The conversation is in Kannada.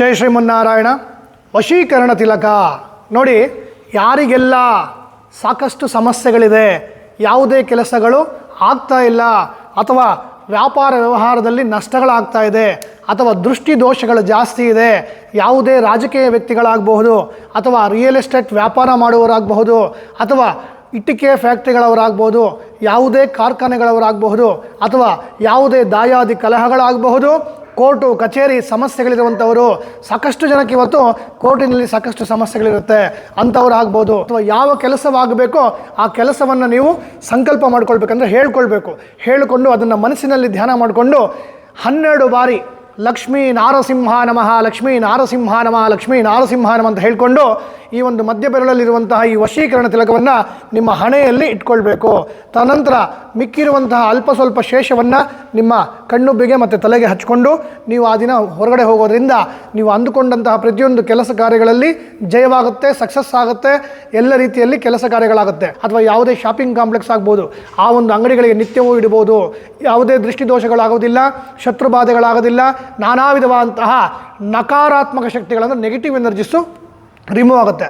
ಜೈ ಶ್ರೀಮನ್ನಾರಾಯಣ, ವಶೀಕರಣ ತಿಲಕ. ನೋಡಿ, ಯಾರಿಗೆಲ್ಲ ಸಾಕಷ್ಟು ಸಮಸ್ಯೆಗಳಿದೆ, ಯಾವುದೇ ಕೆಲಸಗಳು ಆಗ್ತಾ ಇಲ್ಲ, ಅಥವಾ ವ್ಯಾಪಾರ ವ್ಯವಹಾರದಲ್ಲಿ ನಷ್ಟಗಳಾಗ್ತಾ ಇದೆ, ಅಥವಾ ದೃಷ್ಟಿ ದೋಷಗಳು ಜಾಸ್ತಿ ಇದೆ, ಯಾವುದೇ ರಾಜಕೀಯ ವ್ಯಕ್ತಿಗಳಾಗಬಹುದು, ಅಥವಾ ರಿಯಲ್ ಎಸ್ಟೇಟ್ ವ್ಯಾಪಾರ ಮಾಡುವವರಾಗಬಹುದು, ಅಥವಾ ಇಟ್ಟಿಗೆ ಫ್ಯಾಕ್ಟ್ರಿಗಳವರಾಗಬಹುದು, ಯಾವುದೇ ಕಾರ್ಖಾನೆಗಳವರಾಗಬಹುದು, ಅಥವಾ ಯಾವುದೇ ದಾಯಾದಿ ಕಲಹಗಳಾಗಬಹುದು ಕೋರ್ಟು, ಕಚೇರಿ ಸಮಸ್ಯೆಗಳಿರುವಂಥವರು ಸಾಕಷ್ಟು ಜನಕ್ಕೆ ಇವತ್ತು ಕೋರ್ಟಿನಲ್ಲಿ ಸಾಕಷ್ಟು ಸಮಸ್ಯೆಗಳಿರುತ್ತೆ. ಅಂಥವ್ರು ಆಗ್ಬೋದು. ಅಥವಾ ಯಾವ ಕೆಲಸವಾಗಬೇಕೋ ಆ ಕೆಲಸವನ್ನು ನೀವು ಸಂಕಲ್ಪ ಮಾಡ್ಕೊಳ್ಬೇಕಂದ್ರೆ ಹೇಳ್ಕೊಳ್ಬೇಕು. ಹೇಳಿಕೊಂಡು ಅದನ್ನು ಮನಸ್ಸಿನಲ್ಲಿ ಧ್ಯಾನ ಮಾಡಿಕೊಂಡು ಹನ್ನೆರಡು ಬಾರಿ ಲಕ್ಷ್ಮೀ ನಾರಸಿಂಹ ನಮಃ, ಲಕ್ಷ್ಮೀ ನಾರಸಿಂಹ ನಮಃ, ಲಕ್ಷ್ಮೀ ನಾರಸಿಂಹ ನಮಃ ಅಂತ ಹೇಳಿಕೊಂಡು ಈ ಒಂದು ಮಧ್ಯ ಬೆರಳಲ್ಲಿರುವಂತಹ ಈ ವಶೀಕರಣ ತಿಲಕವನ್ನು ನಿಮ್ಮ ಹಣೆಯಲ್ಲಿ ಇಟ್ಕೊಳ್ಬೇಕು. ತದನಂತರ ಮಿಕ್ಕಿರುವಂತಹ ಅಲ್ಪ ಸ್ವಲ್ಪ ಶೇಷವನ್ನು ನಿಮ್ಮ ಕಣ್ಣುಬ್ಬಿಗೆ ಮತ್ತು ತಲೆಗೆ ಹಚ್ಕೊಂಡು ನೀವು ಆ ದಿನ ಹೊರಗಡೆ ಹೋಗೋದ್ರಿಂದ ನೀವು ಅಂದುಕೊಂಡಂತಹ ಪ್ರತಿಯೊಂದು ಕೆಲಸ ಕಾರ್ಯಗಳಲ್ಲಿ ಜಯವಾಗುತ್ತೆ ಸಕ್ಸಸ್ ಆಗುತ್ತೆ, ಎಲ್ಲ ರೀತಿಯಲ್ಲಿ ಕೆಲಸ ಕಾರ್ಯಗಳಾಗುತ್ತೆ. ಅಥವಾ ಯಾವುದೇ ಶಾಪಿಂಗ್ ಕಾಂಪ್ಲೆಕ್ಸ್ ಆಗ್ಬೋದು, ಆ ಒಂದು ಅಂಗಡಿಗಳಿಗೆ ನಿತ್ಯವೂ ಇಡ್ಬೋದು ಯಾವುದೇ ದೃಷ್ಟಿದೋಷಗಳಾಗೋದಿಲ್ಲ ಶತ್ರು ಬಾಧೆಗಳಾಗೋದಿಲ್ಲ ನಾನಾ ವಿಧವಾದಂತಹ ನಕಾರಾತ್ಮಕ ಶಕ್ತಿಗಳನ್ನು ನೆಗೆಟಿವ್ ಎನರ್ಜಿಸು ರಿಮೂವ್ ಆಗುತ್ತೆ.